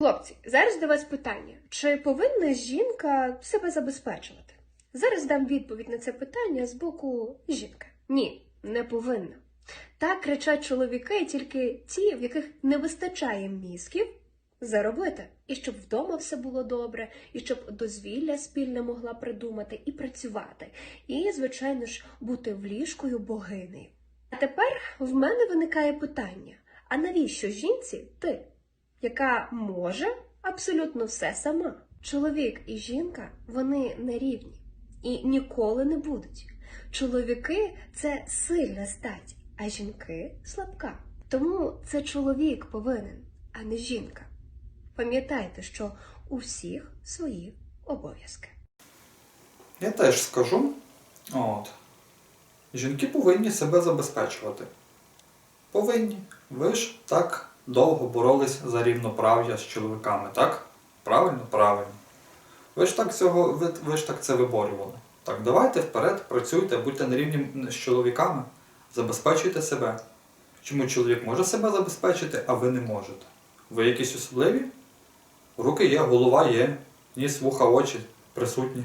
Хлопці, зараз до вас питання: чи повинна жінка себе забезпечувати? Зараз дам відповідь на це питання з боку жінки. Ні, не повинна. Так кричать чоловіки тільки ті, в яких не вистачає мізків заробити, і щоб вдома все було добре, і щоб дозвілля спільне могла придумати і працювати, і, звичайно ж, бути в ліжкою богинею. А тепер в мене виникає питання: а навіщо жінці ти? Яка може абсолютно все сама. Чоловік і жінка вони не рівні і ніколи не будуть. Чоловіки це сильна стать, а жінки слабка. Тому це чоловік повинен, а не жінка. Пам'ятайте, що у всіх свої обов'язки. Я теж скажу. От. Жінки повинні себе забезпечувати. Повинні. Ви ж так довго боролись за рівноправ'я з чоловіками, так? Правильно? Правильно. Ви ж так цього, ви, ви ж так це виборювали. Так, давайте вперед, працюйте, будьте на рівні з чоловіками, забезпечуйте себе. Чому чоловік може себе забезпечити, а ви не можете? Ви якісь особливі? Руки є, голова є, ніс, вуха, очі присутні.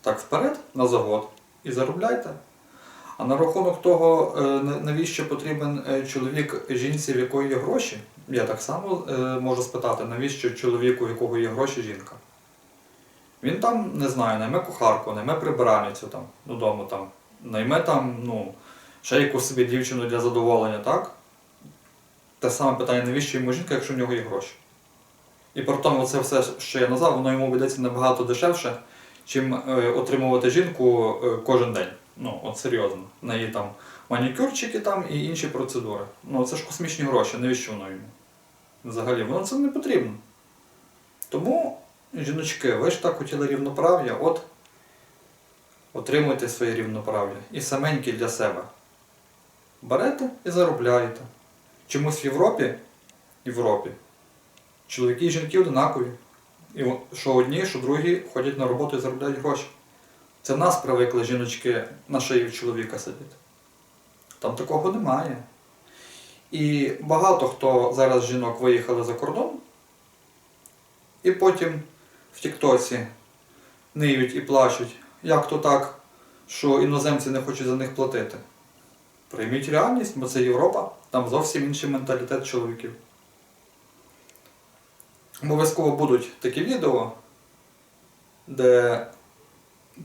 Так, вперед, на завод і заробляйте. А на рахунок того, е, навіщо потрібен е, чоловік жінці, в якої є гроші, я так само е, можу спитати, навіщо чоловіку, у якого є гроші, жінка. Він там, не знаю, найме кухарку, найме прибиральницю там додому, там, найме там, ну, ще якусь собі дівчину для задоволення, так? Те саме питання, навіщо йому жінка, якщо в нього є гроші. І при тому це все, що я назвав, воно йому обійдеться набагато дешевше, чим отримувати жінку кожен день. Ну, от серйозно. В неї там манікюрчики там і інші процедури. Ну, це ж космічні гроші, навіщо воно йому? Взагалі, воно це не потрібно. Тому, жіночки, ви ж так хотіли рівноправ'я, от отримуйте своє рівноправ'я. І саменькі для себе. Берете і заробляєте. Чомусь в Європі, Європі чоловіки і жінки однакові. І що одні, що другі ходять на роботу і заробляють гроші. Це нас привикли жіночки на шиї чоловіка сидіти. Там такого немає. І багато хто зараз жінок виїхали за кордон, і потім в Тіктоці ниють і плачуть, як то так, що іноземці не хочуть за них платити. Прийміть реальність, бо це Європа, там зовсім інший менталітет чоловіків. Обов'язково будуть такі відео, де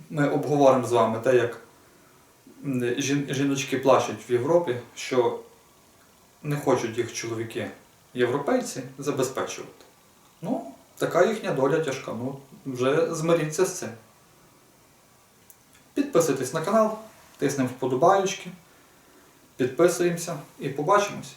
ми обговоримо з вами те, як жіночки плачуть в Європі, що не хочуть їх чоловіки європейці забезпечувати. Ну, така їхня доля тяжка. Ну, вже змиріться з цим. Підписуйтесь на канал, тиснемо вподобаючки, підписуємося і побачимось.